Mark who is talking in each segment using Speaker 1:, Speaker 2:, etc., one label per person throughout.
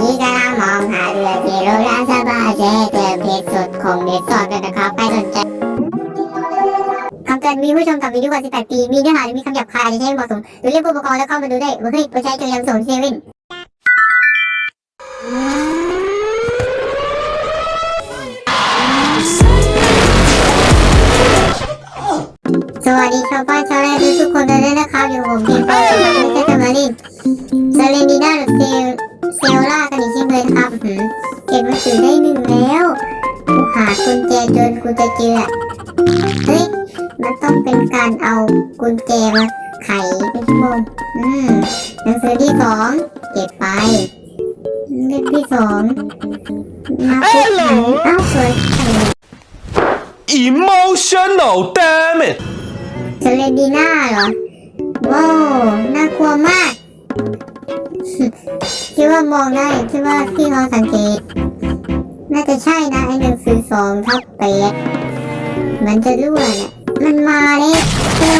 Speaker 1: ที่กำลังมองหาเรือที่โรงแรมสบายใจเจอเพจสดของเด็กสอนกันนะครับใครสนใจคำเตือนมีผู้ชมต่ำอายุกว่า18 ปี มีเนื้อหาหรือมีคำหยาบคายอาจจะใช้ไม่เหมาะสมหรือเรียกผู้ปกครองแล้วเข้ามาดูได้ว่าเฮ้ยผู้ใช้จงยังสนเซเว่นสวัสดีชาวบ้านชาวไร่ทุกคนกันด้วยนะครับ อยู่ผมทีมป้าสุภาพเทพมารินเซเลนีน่าหรือเซล เซลล่ากันอีกเช่นเคยนะครับอื้อหือเก็บหนังสือได้หนึ่งแล้วกูหากุญแจจนกูจะเจออะเฮ้ยมันต้องเป็นการเอากุญแจมาไขเป็นชั่วโมงอืมหนังสือที่สองเก็บไปเล่มที่สองมาปุ๊บอ่านอ้าวสวยอะไรเนี่ย
Speaker 2: Emotional damn it
Speaker 1: เซเลดีน่าเหรอว้าวน่ากลัวมาก คิดว่ามองได้คิดว่าพี่เขาสังเกต น่าจะใช่นะไอ้หนังสือสองทับแปดมันจะรั่วแหละมันมาเลยเจ้า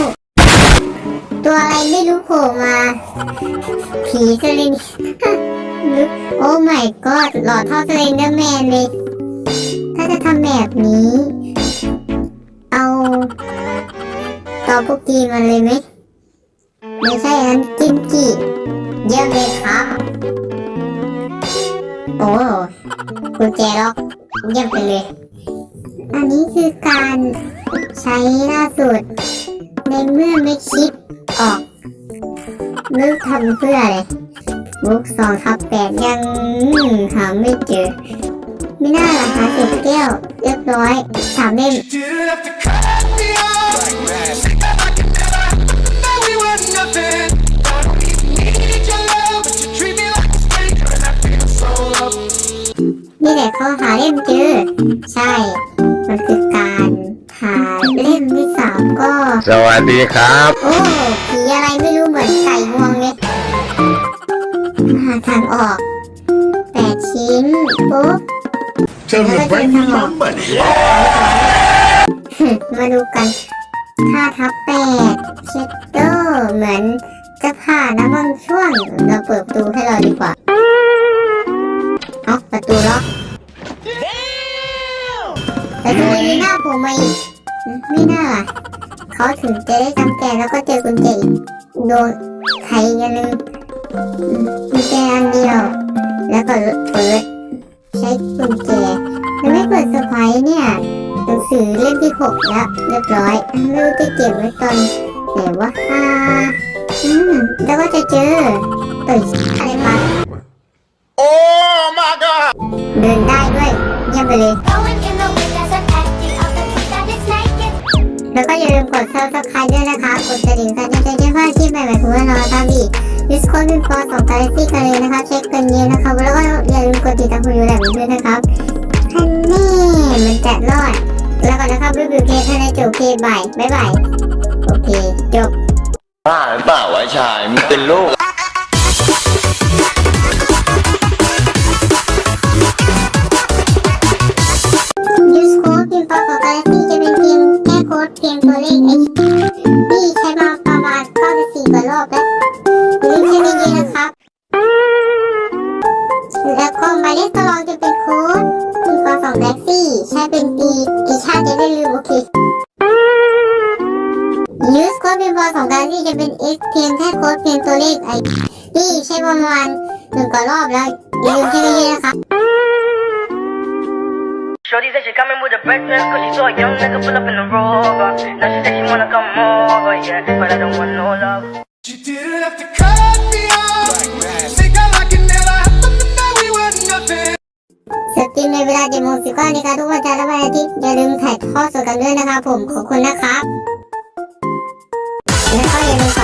Speaker 1: ตัวอะไรไม่รู้โผล่มา ผีเซเลนนึกโอ้ my god หล่อเท่าเซเลนเดอร์แมนเลย ถ้าจะทำแบบนี้ เอาต่อปุกกีมาเลยไหมไม่ใช่อันนั้นกิมจิ เยี่ยมเลยครับ โอ้กุญแจล็อกเยี่ยมไปเลย อันนี้คือการใช้ล่าสุด ในเมื่อไม่คิดออกนึกทำเพื่ออะไรบุ๊กสองทับแปดยังหาไม่เจอ ไม่น่าหรอกหาเก็บแก้ว เรียบร้อยสามเล่ม ขาหาเล่มเจอใช่มันคือการหาเล่มที่สามก็
Speaker 3: สวัสดีครับ
Speaker 1: โอ้ผีอะไรไม่รู้เหมือนไก่งวงเลยหาทางออกแปดชิ้นปุ๊บ
Speaker 3: Tell me to bring me my money.
Speaker 1: มาดูกันท่าทับแปดเช็ดโดเหมือนจะผ่านนะบางช่วง เราเปิดประตูให้เราดีกว่า เอ๋อประตูล็อก โผล่มาอีกไม่น่าล่ะเขาถึงจะได้จำแกแล้วก็เจอกุญแจอีกโดนใครกันนึงอืมกุญแจอันเดียว แล้วก็เปิดใช้กุญแจมันไม่เปิดเซอร์ไพรส์เนี่ยหนังสือเล่มที่หกแล้วเรียบร้อยไม่รู้จะเก็บไว้ตอนไหนวะอ่าอืมแล้วก็จะเจอเอ้ กด subscribe ด้วยนะคะ กดกระดิ่งกันจะได้พลาดคลิปใหม่ๆของเราตามอีกดิสคอร์ดเป็นฟอร์สองกาแล็กซี่กันเลยนะคะเช็คกันเยอะนะคะแล้วก็อย่าลืมกดติดตามคุณอยู่แบบนี้ด้วยนะครับฮันนี่มันจะรอด แล้วก่อนนะครับรีวิวเคท่านในจบเคบายบายบายโอเคจบ
Speaker 3: บ้าหรือเปล่าวะชายมันเป็นลูก
Speaker 1: เพียงตัวเลข h ที่ใช้มาประมาณ94กว่ารอบแล้วลืมใช้ดีๆนะครับ แล้วก็หมายเลขตลองจะเป็นโค้ดพิมพ์ต่อของแล็กซี่ ใช้เป็นปีกี่ชาติจะได้ลืมโอเคยูสโค้ดพิมพ์ต่อของกาแล็กซี่จะเป็น x เพียงแค่โค้ดเพียงตัวเลข i ที่ใช้ประมาณหนึ่งกว่ารอบแล้วอย่าลืมใช้ดีๆนะครับ
Speaker 4: Shorty said she coming with a breakfast cause she saw a young nigga pull up in the rover. Now she said she wanna come over, yeah, but I don't want no love.
Speaker 2: You didn't have to cut me off Think I like it never happened That we were nothing
Speaker 1: สตรีมในเวลาเจ็ดโมงสิบเก้านาฬิกาทุกวันจันทร์และวันอาทิตย์อย่าลืมถ่ายทอดสดกันด้วยนะครับผมขอบคุณนะครับแล้วก็อย่าลืมฝาก